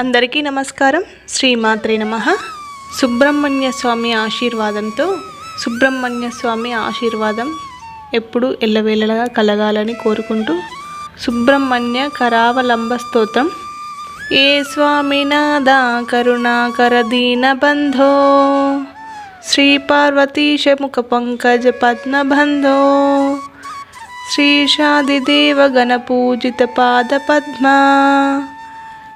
అందరికీ నమస్కారం. శ్రీమాత్రే నమ. సుబ్రహ్మణ్య స్వామి ఆశీర్వాదంతో సుబ్రహ్మణ్య స్వామి ఆశీర్వాదం ఎప్పుడు ఎల్లవేళలా కలగాలని కోరుకుంటూ సుబ్రహ్మణ్య కరావలంబ స్తోత్రం. ఏ స్వామినాదా కరుణాకర దీనబంధో శ్రీ పార్వతీశముఖ పంకజ పద్మబంధో శ్రీషాదిదేవ గణపూజిత పాద పద్మా.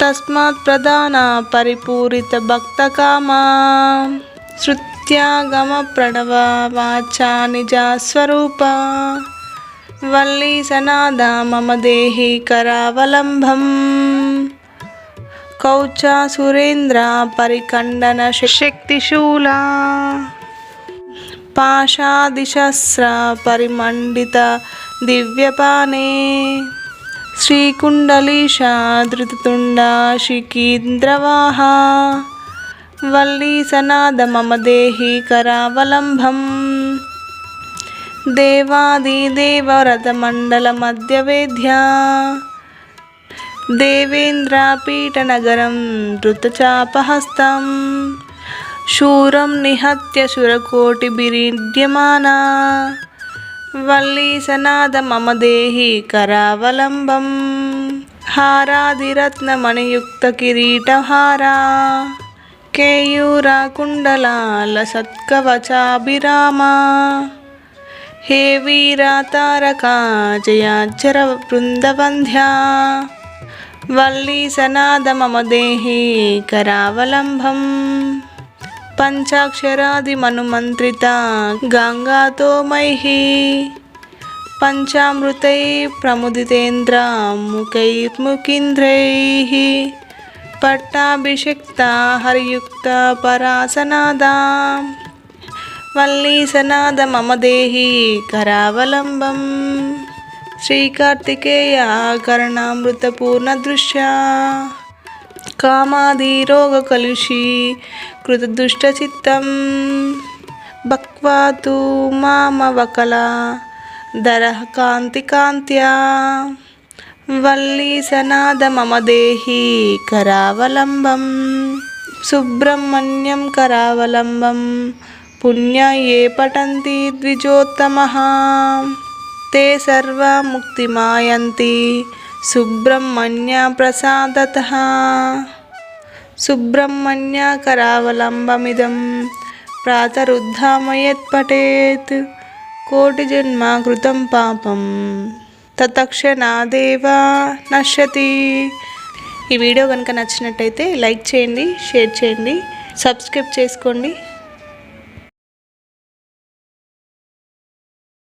తస్మాత్ ప్రధాన పరిపూరిత భక్తకామా శృత్యాగమ ప్రణవ వాచా నిజస్వరూప వల్లీ సనాద మమ దేహి కరావలంబం కౌచ సురేంద్ర పరికండన శక్తిశూలా పాషాదిశస్ర పరిమండిత దివ్యపానే శ్రీకుండలీశా ధృతతుండా శిఖీంద్రవాహ వల్లీ సనాద మమ దేహి కరావలంబం దేవాదిదేవరథమండల మధ్యవేద్య దేవేంద్రాపీఠనగరం ధృతచాపహస్తం శూరం నిహత్య శురకోటిభిరీడ్యమానా వల్లీ సనాద మమ దేహి కరావలంబం. హారాదిరత్నమణియుక్త కిరీటహారా. కేయూరా కుండలాల సత్కవచాభిరామా. హే వీరా తారకా జయాచర బృందవంధ్యా. వల్లీ సనాద మమ దేహి కరావలంబం. పంచాక్షరాదిమనుమంత్రిత గంగాతో మైహి పంచామృతై ప్రముదితేంద్ర ముఖైర్ముఖీంద్రైः పట్టాభిషిక్త హరియుక్త పరాసనాద వల్లీసనాద మమ దేహి కరావలంబం శ్రీకార్తికేయ కరుణామృతపూర్ణదృశ్య కామాదిరోగకలుషీ కృతదుష్టచిత్తం భక్వా తు మామవకల దరః కాంతికాంత్యా వల్లీ సనాద మమ దేహి కరావలంబం సుబ్రహ్మణ్యం కరావలంబం పుణ్య ఏ పఠంతి ద్విజోత్తమః ते सर्वा సుబ్రహ్మణ్య ప్రసాదత సుబ్రహ్మణ్య కరావలంబమిదం సుబ్రహ్మణ్యకరావలంబమిదం కోటి కోటిజన్మా కృతం పాపం తతక్షణాదేవా నశ్యతి ఈ వీడియో కనుక నచ్చినట్టయితే లైక్ చేయండి షేర్ చేయండి సబ్స్క్రైబ్ చేసుకోండి.